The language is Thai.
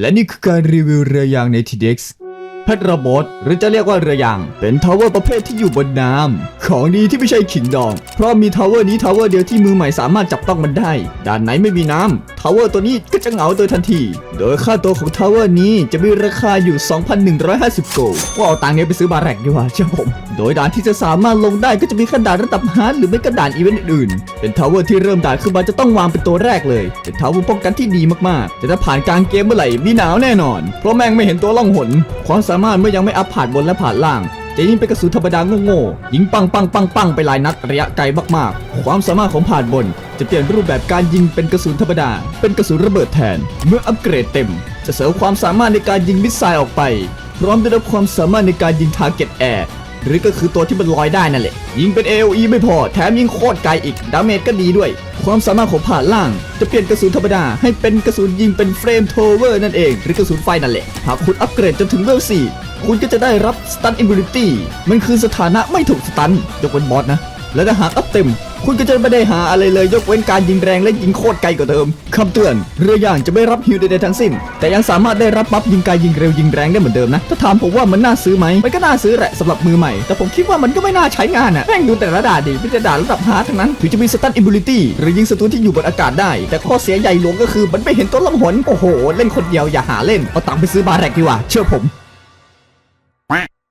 และนี่คือการรีวิวเรือยางใน TDX แพชรระบดหรือจะเรียกว่าเรือยาง เป็นทาวเวอร์ประเภทที่อยู่บนน้ำ ของดีที่ไม่ใช่ขิงดอง เพราะมีทาวเวอร์นี้ทาวเวอร์เดียวที่มือใหม่สามารถจับต้องมันได้ ด้านไหนไม่มีน้ำทาวเวอร์ตัวนี้ก็จะเหงาโดยทันที โดยค่าตัวของทาวเวอร์นี้จะมีราคาอยู่ 2,150 โกลว่าเอาตังค์นี้ไปซื้อบาแรกดีกว่าเช่ผม โดยด่านที่จะสามารถลงได้ก็จะมีขนาดระดับฮาร์ดหรือไม่ก็ด่านอีเวนต์อื่นๆ เป็นทาวเวอร์ที่เริ่มด่านขึ้นมาจะต้องวางเป็นตัวแรกเลย เป็นทาวเวอร์ป้องกันที่ดีมากๆ แต่ถ้าผ่านกลางเกมเมื่อไหร่มีหนาวแน่นอน เพราะแม่งไม่เห็นตัวล่องหน ความสามารถเมื่อยังไม่อัพผ่านบนและผ่านล่าง จะยิงเป็นกระสุนธรรมดาโง่ๆยิงปังปังปังปังไปหลายนัดระยะไกลมากๆ ความสามารถของผ่านบน จะเปลี่ยนรูปแบบการยิงเป็นกระสุนธรรมดา เป็นกระสุนระเบิดแทน เมื่ออัปเกรดเต็ม จะเสริมความสามารถในการยิงมิสไซล์ออกไป พร้อมได้รับความสามารถในการยิงทาร์เก็ตแอร์ หรือก็คือตัวที่มันลอยได้นั่นแหละ ยิงเป็น AOE ไม่พอ แถมยิงโคตรไกลอีก ดาเมจก็ดีด้วย ความสามารถของผ่านล่างจะเปลี่ยนกระสุนธรรมดา ให้เป็นกระสุนยิงเป็นเฟรมโทเวอร์นั่นเอง หรือกระสุนไฟนั่นแหละ หากคุณอัปเกรดจนถึงเวล4คุณก็จะได้รับสตันอิมบิลิตี้มันคือสถานะไม่ถูกสตันยกเว้นบอสนะ และถ้าหากอัพเต็ม คุณก็จะไม่ได้หาอะไรเลยยกเว้นการยิงแรงและยิงโคตรไกลกว่าเดิมคำเตือน เรืออย่างจะไม่รับฮิวใดๆทั้งสิ้น แต่ยังสามารถได้รับบัฟยิงไกลยิงเร็วยิงแรงได้เหมือนเดิมนะ ถ้าถามผมว่ามันน่าซื้อไหมมันก็น่าซื้อแหละสำหรับมือใหม่ แต่ผมคิดว่ามันก็ไม่น่าใช้งานอะแม่งดูแต่ละด่าดิไม่แต่ด่าระดับฮาร์ดทั้งนั้นถึงจะมีสตันอิมบิลิตี้หรือยิงศัตรูที่อยู่บนอากาศได้ แต่ข้อเสียใหญ่หลวงก็คือมันไม่เห็นต้นลำหนโอ้โห เล่นคนเดียวอย่าหาเล่นเอาตังค์ไปซื้อบาแรกดีกว่าเชื่อผม